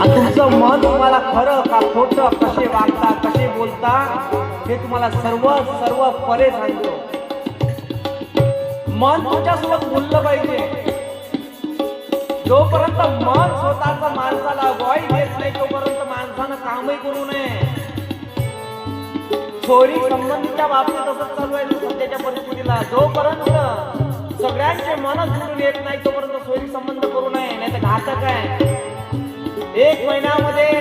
आणि तुमचं मन तुम्हाला खरं का खोटं कसे वागता कसे बोलता हे तुम्हाला सर्व सर्व परे सांगतो. मन तुमच्यासोबत बोललं पाहिजे. जोपर्यंत मन स्वतःच माणसाला वॉय देत नाही तोपर्यंत माणसानं कामही करू नये. चोरी संबंधीच्या बाबतीत असं चालू आहे सध्याच्या परिस्थितीला. जोपर्यंत सगळ्यांचे मन जुळून येत नाही तोपर्यंत चोरी संबंध करू नये नाही तर घातक आहे. एक महिन्यामध्ये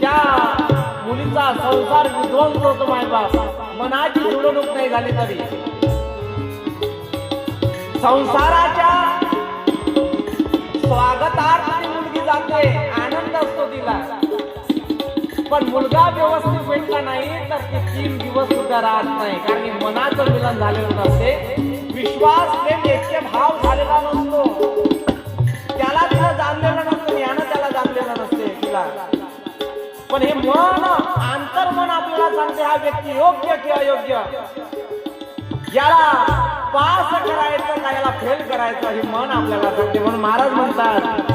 त्या मुलीचा संसार विध्वंस होतो मायबाप मनाची निवडणूक नाही झाली तरी. संसाराच्या स्वागतार्थ ती मुलगी जाते आनंद असतो तिला. पण मुलगा व्यवस्थित भेटला नाही तर ते तीन दिवस सुद्धा राहत नाही. कारण की मनाचं मिलन झालेलं नसते. विश्वास प्रेम ऐक्य भाव झालेला नसतो. त्याला तिला जाणलेलं नसतं यानं त्याला जाणलेलं नसते तिला पण हे मन आंतरमन आपल्याला सांगते हा व्यक्ती योग्य की अयोग्य. याला पास करायचं का याला फेल करायचं हे मन आपल्याला सांगते. म्हणून महाराज म्हणतात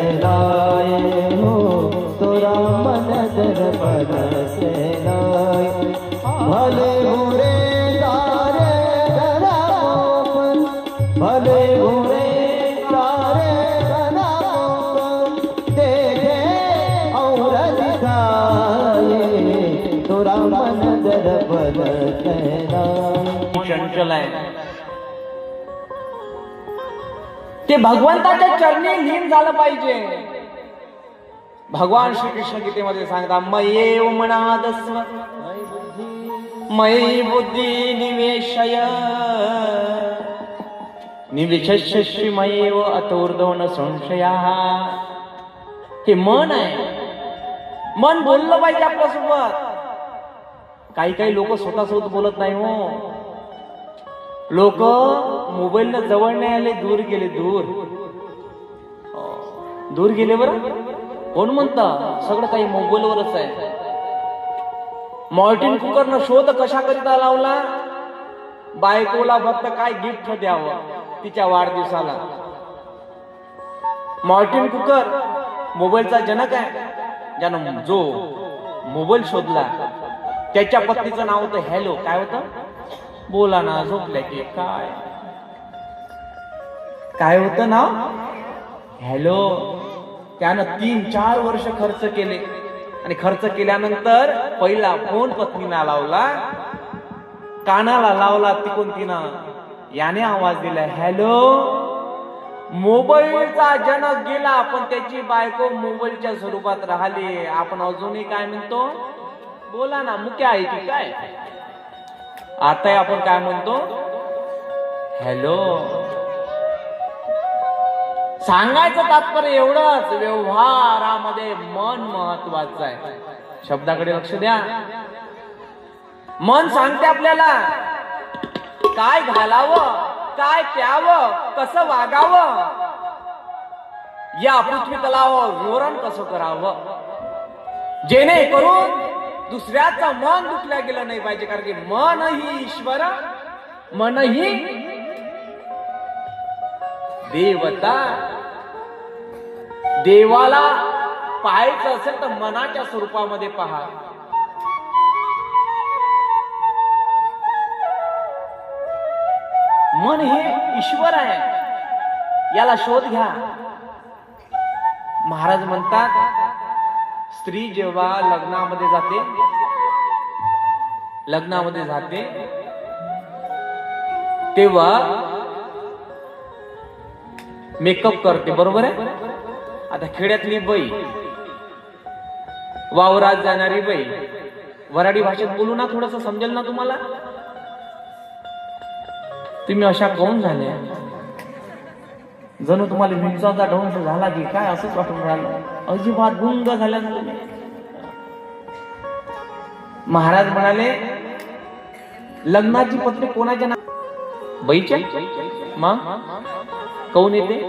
भले बुरे तारे बनाओ देखे और दिखाए तोरा मन दर बदल चंचल आहे. ते भगवंताच्या चरणी लीन झालं पाहिजे. भगवान श्रीकृष्ण गीतेमध्ये सांगता मये मनादस्व मयी बुद्धी निवेशय. निविशस्यश्री व अतोर्दो न संशया। हे मन आहे. मन बोललं पाहिजे आपल्यासोबत. काही काही लोक स्वतःसोबत बोलत नाही हो. लोक मोबाईल जवळ नाही आले दूर गेले दूर. दूर गेले बर? कोण म्हणतं? सगळं काही मोबाईलवरच आहे. मॉर्टिन कुकरनं शोध कशा करिता लावला? बायकोला फक्त काय गिफ्ट द्यावं तिच्या वाढदिवसाला. मॉर्टिन कुकर मोबाईलचा जनक आहे. ज्यानं जो मोबाईल शोधला त्याच्या पत्नीचं नाव होतं हॅलो. काय होतं? बोला ना झोपल्या की काय? काय होतं ना हॅलो. त्यानं तीन चार वर्ष खर्च केले. आणि खर्च केल्यानंतर पहिला फोन पत्नीला लावला. कानाला लावला तिकून तिनं. याने आवाज दिला हॅलो मोबाईलचा जनक गेला पण त्याची बायको मोबाईलच्या स्वरूपात राहिली. आपण अजूनही काय म्हणतो? बोला ना मुख्य आहे की काय? आता आपण काय म्हणतो? हॅलो. सांगायचं तात्पर्य एवढंच व्यवहारामध्ये मन महत्वाचं आहे. शब्दाकडे लक्ष द्या. मन सांगते आपल्याला काय घालावं? काय प्यावं? कसं वागावं? या पृथ्वी तलावर विवरण कसं करावं? जेणेकरून दुसऱ्याचं मन दुखल्या गेलं नाही पाहिजे कारण की मन ही ईश्वर मन ही देवता. देवाला पाहायचं असेल तर मनाच्या स्वरूपामध्ये पहा. मन हे ईश्वर आहे. याला शोध घ्या. महाराज म्हणतात स्त्री जेव्हा लग्नामध्ये जाते लग्नामध्ये जाते तेव्हा मेकअप करते बरोबर आहे? आता खेड्यातली बाई वावरात जाणारी बाई वराडी भाषेत बोलू ना थोडस समजेल ना तुम्हाला? तुम्ही अशा कोण झाल्या जणू तुम्हाला विंचाचा डोंस झाला की काय असंच वाटून राहिलं? अजिबात गुंग झाल्या महाराज म्हणाले लग्नाची पत्रे कोणाच्या ना? बाईच्या? मा? कोण येते?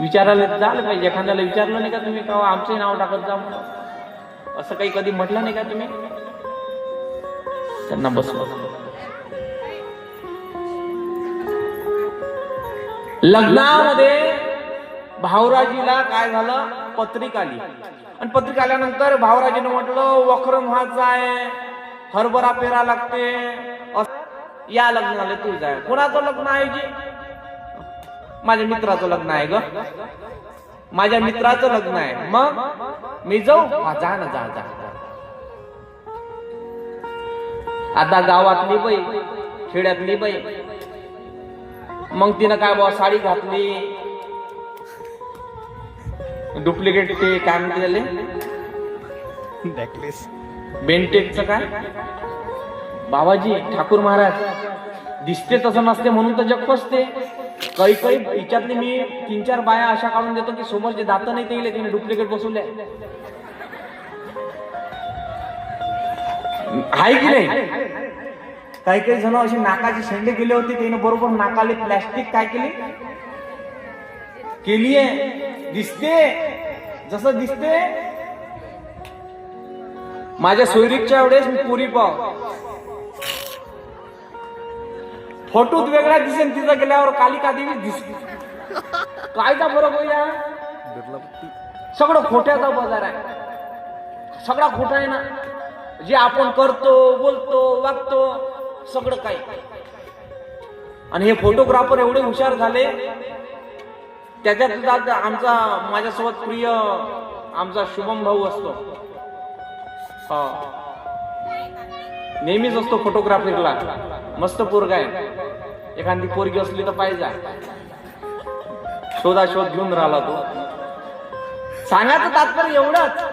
विचारायला झालं पाहिजे. एखाद्याला विचारलं नाही का तुम्ही का आमचे नाव टाकत जा असं काही कधी म्हटलं नाही का तुम्ही? त्यांना बसवा. लग्नामध्ये भावराजीला काय झालं? पत्रिका आली. आणि पत्रिका आल्यानंतर भावराजीनं म्हटलं वक्रम व्हायचा आहे हरभरा पेरा लागते. या लग्नाला तू जाय कोणाचं लग्न आहे जी? माझ्या मित्राचं लग्न आहे ग. माझ्या मित्राचं लग्न आहे. मग? मी जाऊ? जा ना जा जा. आता गावातली बाई खेड्यातली बाई मग तिनं काय बाबा साडी घातली? डुप्लिकेट ते काय म्हणते त्याले? नेकलेस बेंटेकचं काय? बाबाजी ठाकूर महाराज दिसते तसं नसते म्हणून तर जग फसते. काही काही हिच्यातली मी तीन चार बाया अशा काढून देतो की समोरचे दात नाही ते तिने डुप्लिकेट बसवले. आहे की नाही? काही काही जण असे नाकाचे शेंडे गेले होते त्याने बरोबर नाकाले प्लॅस्टिक काय केली? केली आहे. दिसते. जसं दिसते. माझ्या सोयरीकच्या वेळेस मी पुरी पाव. फोटोत वेगळा दिसेल तिथं गेल्यावर कालिका देवी दिसते कायचा फरक होईया सगळं खोट्याचा बाजार आहे. सगळा खोटा आहे ना. जे आपण करतो बोलतो वागतो सगळं काही. आणि हे फोटोग्राफर एवढे हुशार झाले त्याच्यात सुद्धा आमचा माझ्यासोबत प्रिय आमचा शुभम भाऊ असतो. हा. नेहमीच असतो फोटोग्राफीला मस्त पोरगा आहे. एखादी पोरगी असली तर पाहिजे. शोधा शोध घेऊन राहिला तो. सांगायचं तात्पर्य एवढंच.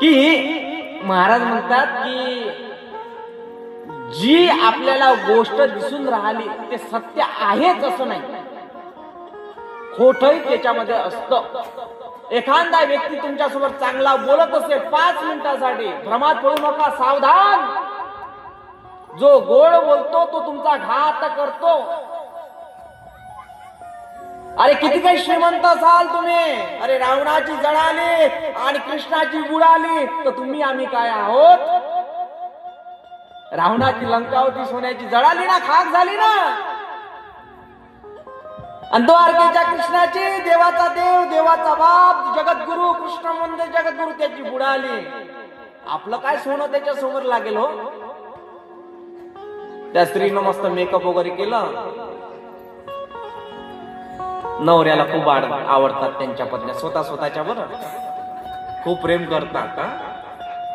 की महाराज म्हणतात की जी आपल्याला गोष्ट दिसून राहिली ते सत्य आहेच असं नाही. खोटही त्याच्यामध्ये असतं. एखादा व्यक्ती तुमच्यासोबत चांगला बोलत असेल पाच मिनिटासाठी भ्रमात पडू नका सावधान! जो गोड बोलतो तो तुमचा घात करतो. अरे किती काही श्रीमंत असाल तुम्ही. अरे रावणाची जळाली आणि कृष्णाची बुडाली तर तुम्ही आम्ही काय आहोत? रावणाची लंका होती सोन्याची जळाली ना खाक झाली ना. आणि द्वारकेच्या कृष्णाची देवाचा देव देवाचा बाप जगद्गुरु कृष्ण मंदिर जगद्गुरु त्याची बुडाली आपलं काय सोनं त्याच्यासमोर लागेल हो? त्या स्त्रीनं मस्त मेकअप वगैरे केलं. नवऱ्याला खूप आड- आवडतात त्यांच्या पत्न्या. स्वतः स्वतःच्या बरं. खूप प्रेम करतात हा.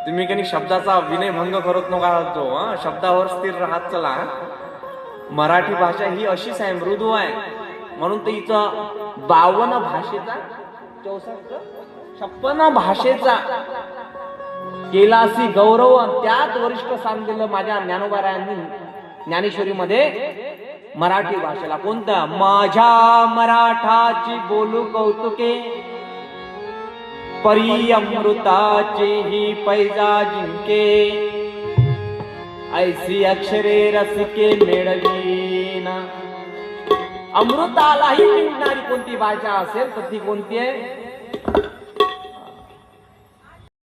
तुम्ही कधी शब्दाचा विनयभंग करत नका तो हा. शब्दावर स्थिर राहत चला मराठी भाषा ही अशीच आहे मृदू आहे. म्हणून तर इथं बावन्न भाषेचा चौसष्ट छप्पन्न भाषेचा केलासी गौरव त्यात वरिष्ठ स्थान दिलं माझ्या ज्ञानोबारायांनी ज्ञानेश्वरीमध्ये मराठी भाषेला कोणतं माझ्या मराठाची बोलू कौतुके. परी अमृताचे ही पैजा जिंके. ऐसी अक्षरे रसिके मिळवीना. अमृतालाही मिळणारी कोणती भाषा असेल तर ती कोणती आहे?